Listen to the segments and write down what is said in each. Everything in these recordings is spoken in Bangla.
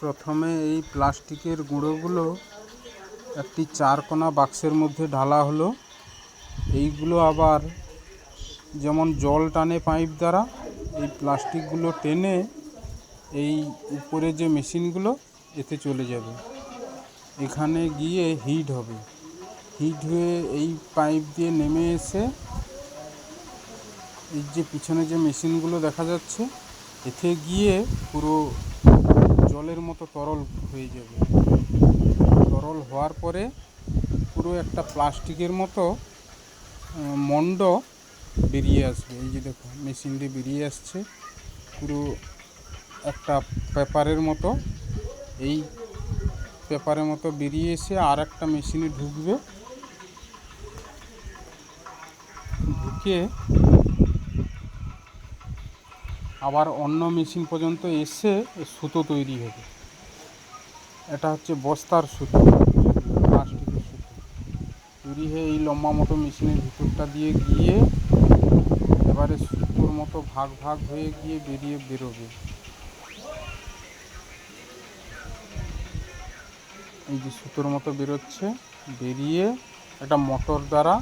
প্রথমে এই প্লাস্টিকের গুঁড়োগুলো একটি চারকোনা বাক্সের মধ্যে ঢালা হলো। এইগুলো আবার যেমন জল টানে পাইপ দ্বারা, এই প্লাস্টিকগুলো টেনে এই উপরে যে মেশিনগুলো, এতে চলে যাবে। এখানে গিয়ে হিট হবে। হিট হয়ে এই পাইপ দিয়ে নেমে এসে এই যে পিছনে যে মেশিনগুলো দেখা যাচ্ছে, এতে গিয়ে পুরো জলের মতো তরল হয়ে যাবে। তরল হওয়ার পরে পুরো একটা প্লাস্টিকের মতো মণ্ড বেরিয়ে আসবে। এই যে দেখো মেশিন দিয়ে বেরিয়ে আসছে। পুরো একটা পেপারের মতো, এই পেপারের মতো বেরিয়ে এসে আর একটা মেশিনে ঢুকবে। ঢুকে আবার অন্য মেশিন পর্যন্ত এসে সুতো তৈরি হবে। এটা হচ্ছে বস্তার সুতো, প্লাস্টিকের সুতো। তৈরি হয়ে এই লম্বা মতো মেশিনের ভিতরটা দিয়ে গিয়ে এবারে সুতোর মতো ভাগ ভাগ হয়ে গিয়ে বেরিয়ে বেরোবে। এই যে সুতোর মতো বেরোচ্ছে, বেরিয়ে একটা মোটর দ্বারা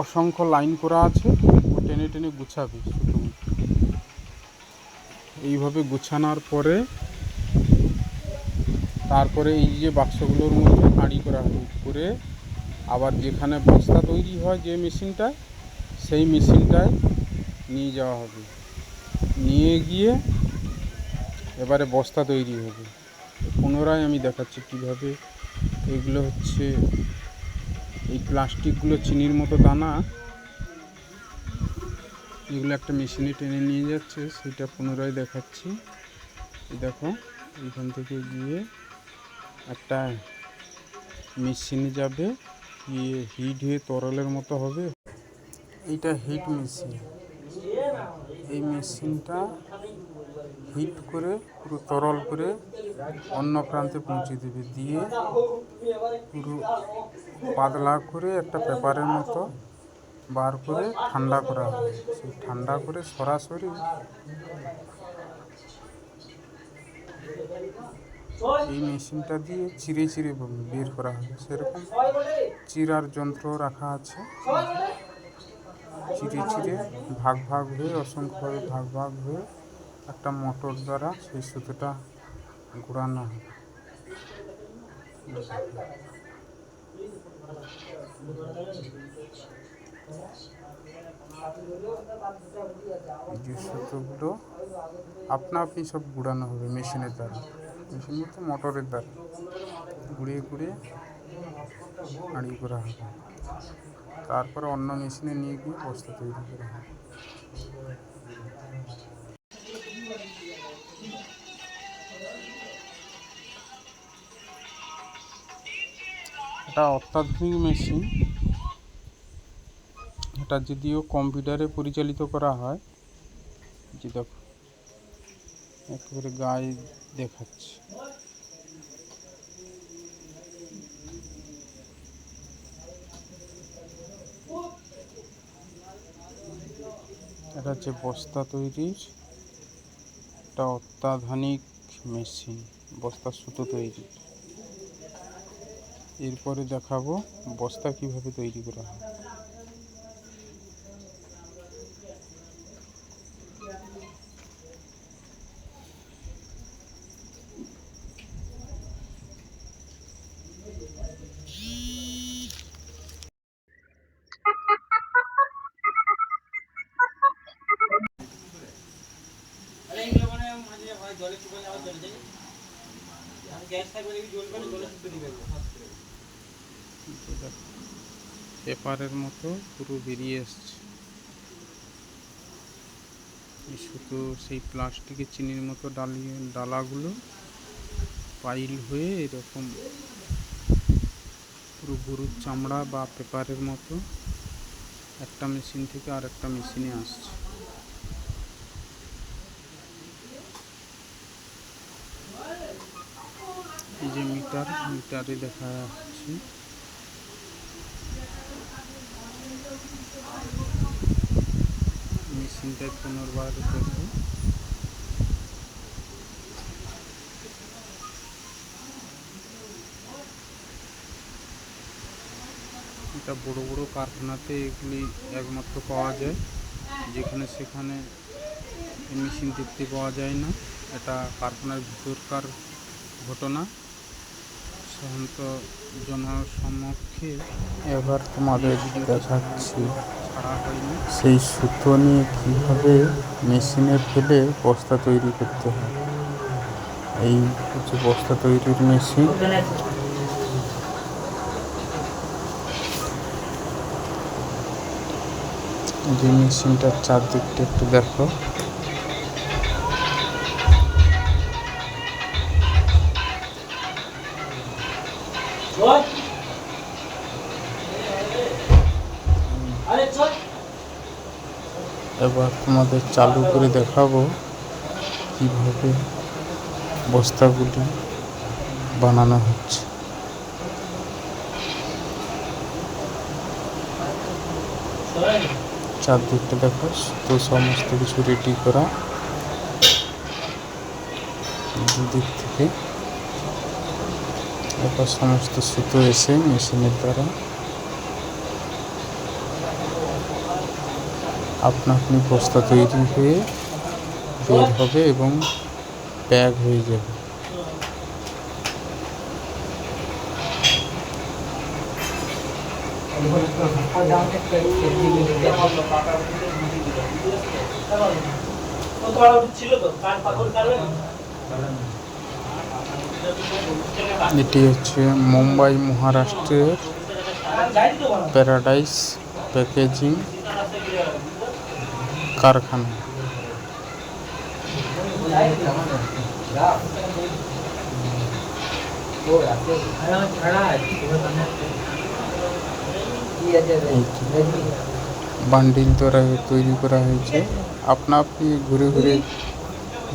অসংখ্য লাইন করা আছে। টেনে টেনে গুছাবে সুতোগুলো এইভাবে গুছানোর পরে তারপরে এই যে বাক্সগুলোর মধ্যে হাঁড়ি করা হবে করে আবার যেখানে বস্তা তৈরি হয় যে মেশিনটায়, সেই মেশিনটায় নিয়ে যাওয়া হবে। নিয়ে গিয়ে এবারে বস্তা তৈরি হবে। পুনরায় আমি দেখাচ্ছি কীভাবে। এগুলো হচ্ছে এই প্লাস্টিকগুলো চিনির মতো দানা। এগুলো একটা মেশিনে টেনে নিয়ে যাচ্ছে, সেটা পুনরায় দেখাচ্ছি। দেখো এখান থেকে গিয়ে একটা মেশিনে যাবে, গিয়ে হিট হয়ে তরলের মতো হবে। এইটা হিট মেশিন। এই মেশিনটা হিট করে, পুরো তরল করে অন্য প্রান্তে পৌঁছে দেবে। দিয়ে পুরো পাতলা করে একটা পেপারের মতো বার করে ঠান্ডা করা হবে। সেই ঠান্ডা করে সরাসরি এই মেশিনটা দিয়ে চিরে চিরে বের করা হবে। সেরকম চিরার যন্ত্র রাখা আছে। চিরে চিরে ভাগ ভাগ হয়ে, অসংখ্যভাবে ভাগ ভাগ হয়ে একটা মোটর দ্বারা সেই সুতোটা ঘোরানো হবে। এই সুতোগুলো, আপনা আপনি সব ঘুরানো হবে মেশিনের দ্বারা। মেশিন বলতে মোটরের দ্বারা। ঘুরিয়ে ঘুরিয়ে হাঁড়ি করা হবে। তারপরে অন্য মেশিনে নিয়ে গিয়ে বস্তা তৈরি করা হবে। এটা অত্যাধুনিক মেশিন। এটা যদিও কম্পিউটারে পরিচালিত করা হয়, যে দেখো, একেবারে গায়ে দেখাচ্ছে। এটা হচ্ছে বস্তা তৈরির একটা অত্যাধুনিক মেশিন, বস্তা সুতো তৈরির। এরপরে দেখাবো বস্তা কীভাবে তৈরি করা হয়। পেপারের মতো পুরো বেরিয়ে এসছে। শুধু সেই প্লাস্টিকের চিনির মতো ডালিয়ে, ডালাগুলো পাইল হয়ে এরকম পুরো গরুর চামড়া বা পেপারের মতো একটা মেশিন থেকে আর একটা মেশিনে আসছে। মিটার ইত্যাদি দেখা যাচ্ছে মেশিনটা পুনর্বার দেখো এটা বড় বড় কারখানাতে এগুলি একমাত্র পাওয়া যায়। যেখানে সেখানে মেশিন দেখতে পাওয়া যায় না। এটা কারখানার ভিতরকার ঘটনা। সাধারণত জনসমক্ষে এবার তোমাদের দেখাচ্ছি। সেই সুতো নিয়ে কীভাবে মেশিনে ফেলে বস্তা তৈরি করতে হয়। এই হচ্ছে বস্তা তৈরির মেশিন। যে মেশিনটার চারদিকটা একটু দেখো। এবার তোমাদের চালু করে দেখাবো কীভাবে বস্তাগুলি বানানো হচ্ছে। চারদিকটা দেখো, তো সমস্ত কিছু রেডি করা। দুদিক থেকে এবার সমস্ত সুতো এসে মেশিনের দ্বারা আপনা আপনি বস্তা তৈরি হয়ে বের হবে এবং ব্যাগ হয়ে যাবে। এটি হচ্ছে মুম্বাই মহারাষ্ট্রের প্যারাডাইস প্যাকেজিং। কারখানা। বান্ডিল দ্বারা তৈরি করা হয়েছে। আপনা আপনি ঘুরে ঘুরে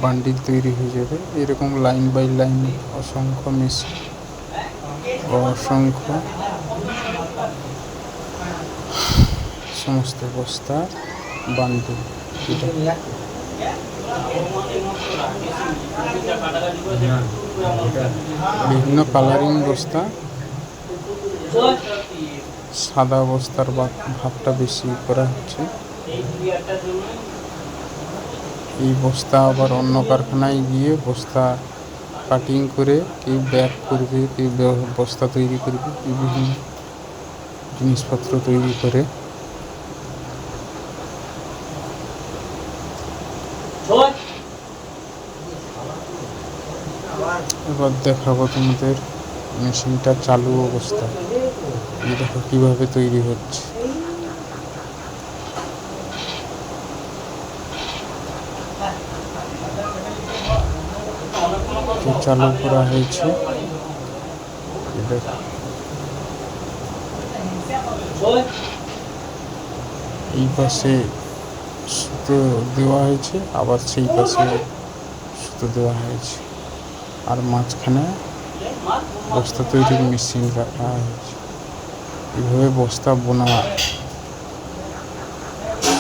বান্ডিল তৈরি হয়ে যাবে। এরকম লাইন বাই লাইন অসংখ্য মেশিন অসংখ্য সমস্ত বস্তা এটা বিভিন্ন কালারিং বস্তা। সাদা বস্তার ভাবটা বেশি করা হচ্ছে। এই বস্তা আবার অন্য কারখানায় গিয়ে বস্তা কাটিং করে কেউ ব্যাগ করবে, কেউ বস্তা তৈরি করবে বিভিন্ন জিনিসপত্র তৈরি করে। এবার দেখাবো তোমাদের মেশিনটা চালু অবস্থা। দেখো কীভাবে তৈরি হচ্ছে। চালু করা হয়েছে। এই পাশে সুতো দেওয়া হয়েছে, আবার সেই পাশে সুতো দেওয়া হয়েছে। আর মাঝখানে বস্তা তৈরির মেশিন রাখা হয়েছে। এইভাবে বস্তা বোনা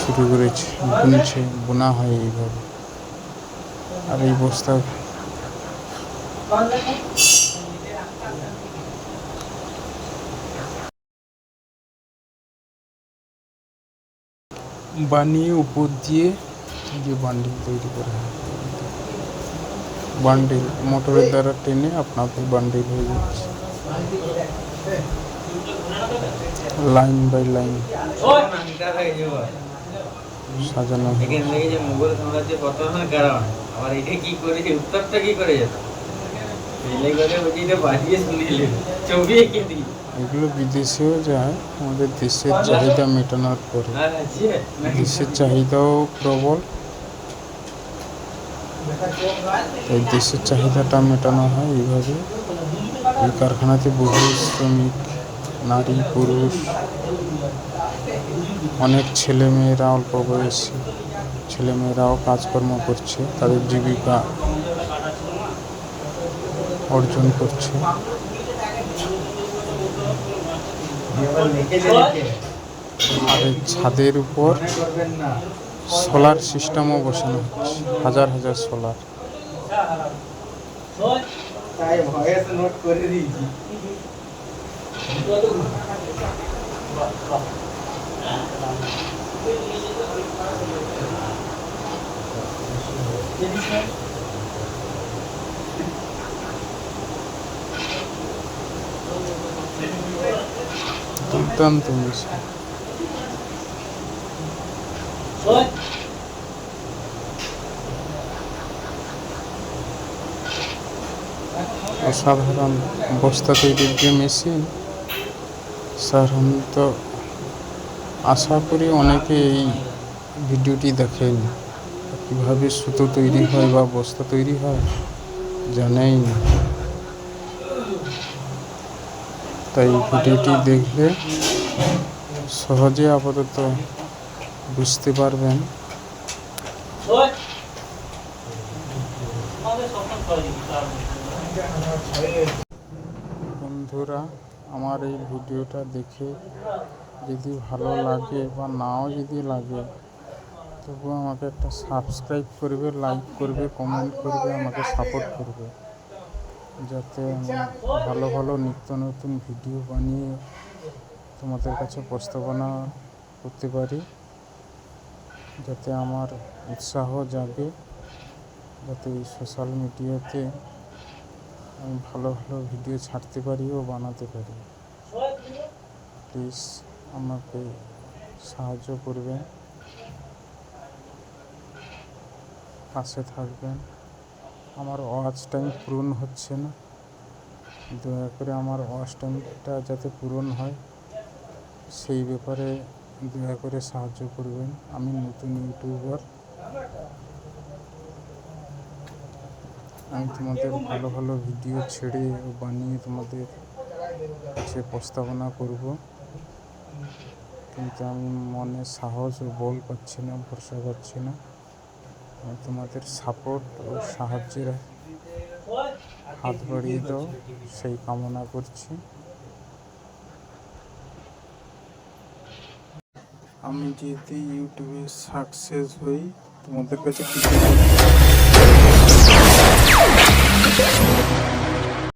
শুরু করেছে, বুনছে, বোনা হয় এইভাবে। আর এই বস্তা বানিয়ে উপর দিয়ে যে বান্ডিল তৈরি করা হয়। বান্ডিল মোটরের দ্বারা টেনে আপনাদের বান্ডিল হয়ে যাচ্ছে। Line by line. চল সাজানো হয়। এখানে লেগেছে মুঘল সাম্রাজ্যের পতনের কারণ আবার এটা কি করেছে উত্তরটা কি করে যেত? রেলে করে বলছি এটা বাজিয়ে শুনিলেন ছবি এঁকে দিই। এগুলো বিদেশেও যায়, আমাদের দেশের চাহিদা মেটানোর পরে। দেশের চাহিদাও প্রবল। এই দেশের চাহিদাটা মেটানো হয় এইভাবে। এই কারখানাতে বহু শ্রমিক, নারী, পুরুষ, অনেক ছেলেমেয়েরা অল্প বয়সী, ছেলেমেয়েরাও কাজকর্ম করছে, তাদের জীবিকা অর্জন করছে। ছাদের উপর সোলার সিস্টেমও বসানো হচ্ছে হাজার হাজার সোলার। চল তাই নোট করে মেশিন অসাধারণ বস্তা তৈরির যে মেশিন, সাধারণত আশা করি অনেকে এই ভিডিওটি দেখেন। কীভাবে সুতো তৈরি হয় বা বস্তা তৈরি হয় জানেই না। তাই ভিডিওটি দেখলে সহজে আপাতত বুঝতে পারবেন। বন্ধুরা, আমার এই ভিডিওটা দেখে যদি ভালো লাগে বা নাও যদি লাগে তবু আমাকে একটা সাবস্ক্রাইব করবে লাইক করবে কমেন্ট করবে, আমাকে সাপোর্ট করবে। যাতে ভালো ভালো নিত্য নতুন ভিডিও বানিয়ে তোমাদের কাছে উপস্থাপনা করতে পারি, যাতে আমার উৎসাহ জাগে, যাতে এই সোশ্যাল মিডিয়াতে আমি ভালো ভালো ভিডিও ছাড়তে পারি ও বানাতে পারি। প্লিজ আমাকে সাহায্য করবেন, পাশে থাকবেন। আমার ওয়াচ টাইম পূরণ হচ্ছে না। দয়া করে আমার ওয়াচ টাইমটা যাতে পূরণ হয়, সেই ব্যাপারে দয়া করে সাহায্য করবেন। আমি নতুন ইউটিউবার আমি তোমাদের ভালো ভালো ভিডিও ছেড়ে বানিয়ে তোমাদের কাছে প্রস্তাবনা করব। কিন্তু আমি মনে সাহস ও বল পাচ্ছি না, ভরসা পাচ্ছি না। তোমাদের সাপোর্ট ও সাহায্যের হাত বাড়িয়ে দাও, সেই কামনা করছি। আমি যদি ইউটিউবে সাকসেস হই, তোমাদের কাছে কিছু